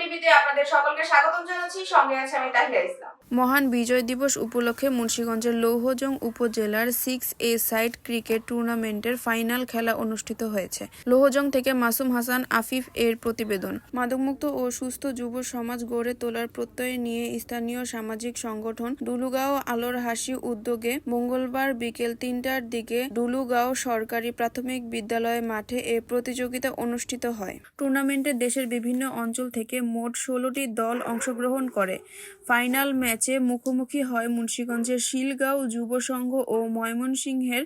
TV আপনাদের সকলকে স্বাগতম জানাচ্ছি। সঙ্গে আছে আমি তাহিরা ইসলাম। মহান বিজয় দিবস উপলক্ষে মুন্সীগঞ্জের লৌহজং উপজেলার সিক্স এ সাইড ক্রিকেট টুর্নামেন্টের ফাইনাল খেলা অনুষ্ঠিত হয়েছে। লৌহজং থেকে মাসুম হাসান আফিফ এর প্রতিবেদন। মাদকমুক্ত ও সুস্থ যুব সমাজ গড়ে তোলার প্রত্যয় নিয়ে স্থানীয় সামাজিক সংগঠন ডুলুগাঁও আলোর হাসি উদ্যোগে মঙ্গলবার বিকেল তিনটার দিকে ডুলুগাঁও সরকারি প্রাথমিক বিদ্যালয় মাঠে এ প্রতিযোগিতা অনুষ্ঠিত হয়। টুর্নামেন্টে দেশের বিভিন্ন অঞ্চল থেকে মোট ষোলোটি দল অংশগ্রহণ করে। ফাইনাল ম্যাচে মুখোমুখি হয় মুন্সিগঞ্জের শিলগাঁও যুব সংঘ ও ময়মনসিংহের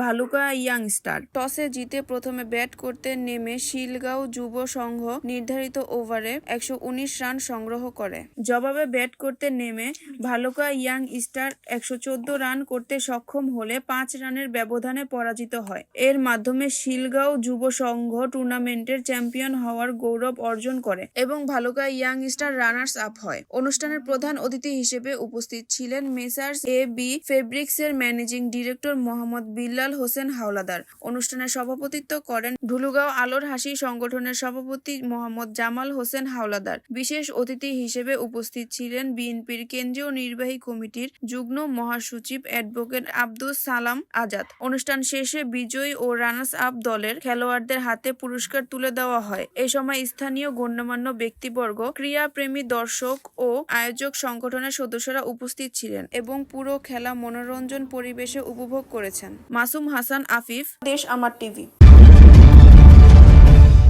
ভালুকা ইয়াং স্টার। টসে জিতে প্রথমে ব্যাট করতে নেমে শিলগাঁও যুব সংঘ নির্ধারিত ওভারে একশো উনিশ রান সংগ্রহ করে। জবাবে ব্যাট করতে নেমে ভালুকা ইয়াং স্টার একশো চোদ্দ রান করতে সক্ষম হলে পাঁচ রানের ব্যবধানে পরাজিত হয়। এর মাধ্যমে শিলগাঁও যুব সংঘ টুর্নামেন্টের চ্যাম্পিয়ন হওয়ার গৌরব অর্জন করে এবং Bhaluka young star runners up হয়। অনুষ্ঠানের প্রধান অতিথি হিসেবে উপস্থিত ছিলেন মেসার্স এ বি ফেব্রিক্স এর ম্যানেজিং ডিরেক্টর মোহাম্মদ বিল্লাল হোসেন হাওলাদার। অনুষ্ঠানে সভাপতিত্ব করেন ঢুলুগাঁও আলোর হাসি সংগঠনের সভাপতি মোহাম্মদ জামাল হোসেন হাওলাদার। বিশেষ অতিথি হিসেবে উপস্থিত ছিলেন বিএনপির কেন্দ্রীয় নির্বাহী কমিটির যুগ্ম মহাসচিব অ্যাডভোকেট আব্দুল সালাম আজাদ। অনুষ্ঠান শেষে বিজয়ী ও রানার্স আপ দলের খেলোয়াড়দের হাতে পুরস্কার তুলে দেওয়া হয়। এ সময় স্থানীয় গণ্যমান্য ব্যক্তিবর্গ, ক্রীড়াপ্রেমী দর্শক ও আয়োজক সংগঠনের সদস্যরা উপস্থিত ছিলেন এবং পুরো খেলা মনোরঞ্জন পরিবেশে উপভোগ করেছেন। মাসুম হাসান, আফিফ, দেশ আমার টিভি।